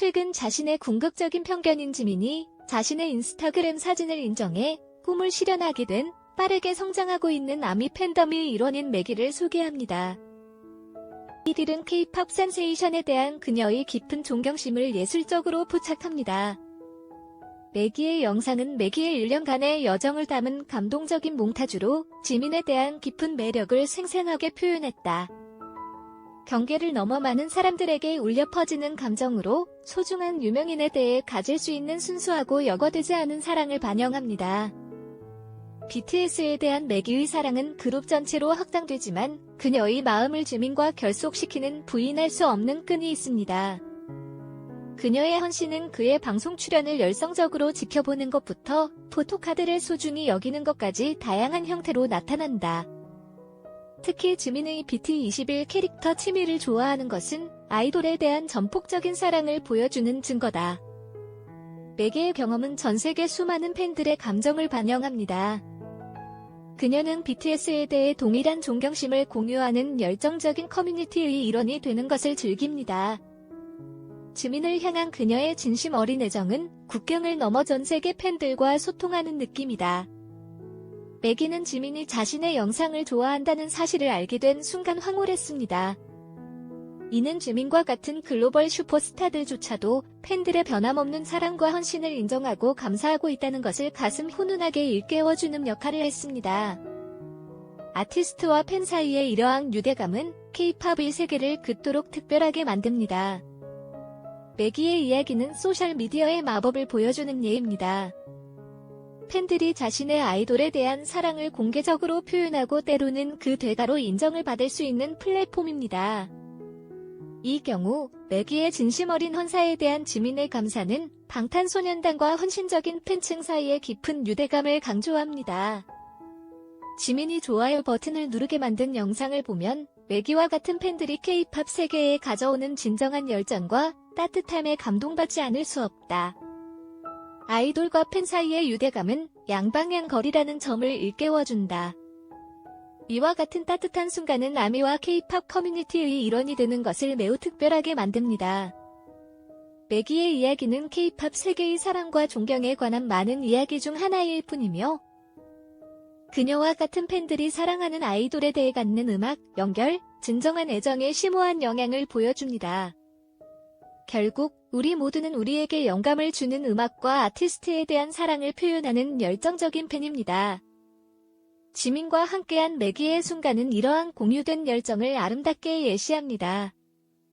최근 자신의 궁극적인 편견인 지민이 자신의 인스타그램 사진을 인정해 꿈을 실현하게 된 빠르게 성장하고 있는 아미 팬덤의 일원인 매기를 소개합니다. 이들은 K-팝 센세이션에 대한 그녀의 깊은 존경심을 예술적으로 포착합니다. 매기의 영상은 매기의 1년간의 여정을 담은 감동적인 몽타주로 지민에 대한 깊은 매력을 생생하게 표현했다. 경계를 넘어 많은 사람들에게 울려 퍼지는 감정으로 소중한 유명인에 대해 가질 수 있는 순수하고 여과되지 않은 사랑을 반영합니다. BTS에 대한 매기의 사랑은 그룹 전체로 확장되지만 그녀의 마음을 지민과 결속시키는 부인할 수 없는 끈이 있습니다. 그녀의 헌신은 그의 방송 출연을 열성적으로 지켜보는 것부터 포토카드를 소중히 여기는 것까지 다양한 형태로 나타난다. 특히 지민의 BT21 캐릭터 치미를 좋아하는 것은 아이돌에 대한 전폭적인 사랑을 보여주는 증거다. 매개의 경험은 전 세계 수많은 팬들의 감정을 반영합니다. 그녀는 BTS에 대해 동일한 존경심을 공유하는 열정적인 커뮤니티의 일원이 되는 것을 즐깁니다. 지민을 향한 그녀의 진심 어린 애정은 국경을 넘어 전 세계 팬들과 소통하는 느낌이다. 매기는 지민이 자신의 영상을 좋아한다는 사실을 알게 된 순간 황홀했습니다. 이는 지민과 같은 글로벌 슈퍼스타들조차도 팬들의 변함없는 사랑과 헌신을 인정하고 감사하고 있다는 것을 가슴 훈훈하게 일깨워주는 역할을 했습니다. 아티스트와 팬 사이의 이러한 유대감은 K-팝의 세계를 그토록 특별하게 만듭니다. 매기의 이야기는 소셜미디어의 마법을 보여주는 예입니다. 팬들이 자신의 아이돌에 대한 사랑을 공개적으로 표현하고 때로는 그 대가로 인정을 받을 수 있는 플랫폼입니다. 이 경우 매기의 진심 어린 헌사에 대한 지민의 감사는 방탄소년단과 헌신적인 팬층 사이의 깊은 유대감을 강조합니다. 지민이 좋아요 버튼을 누르게 만든 영상을 보면 매기와 같은 팬들이 K-팝 세계에 가져오는 진정한 열정과 따뜻함에 감동받지 않을 수 없다. 아이돌과 팬 사이의 유대감은 양방향 거리라는 점을 일깨워준다. 이와 같은 따뜻한 순간은 아미와 K-팝 커뮤니티의 일원이 되는 것을 매우 특별하게 만듭니다. 매기의 이야기는 K-팝 세계의 사랑과 존경에 관한 많은 이야기 중 하나일 뿐이며 그녀와 같은 팬들이 사랑하는 아이돌에 대해 갖는 음악, 연결, 진정한 애정의 심오한 영향을 보여줍니다. 결국 우리 모두는 우리에게 영감을 주는 음악과 아티스트에 대한 사랑을 표현하는 열정적인 팬입니다. 지민과 함께한 매기의 순간은 이러한 공유된 열정을 아름답게 예시합니다.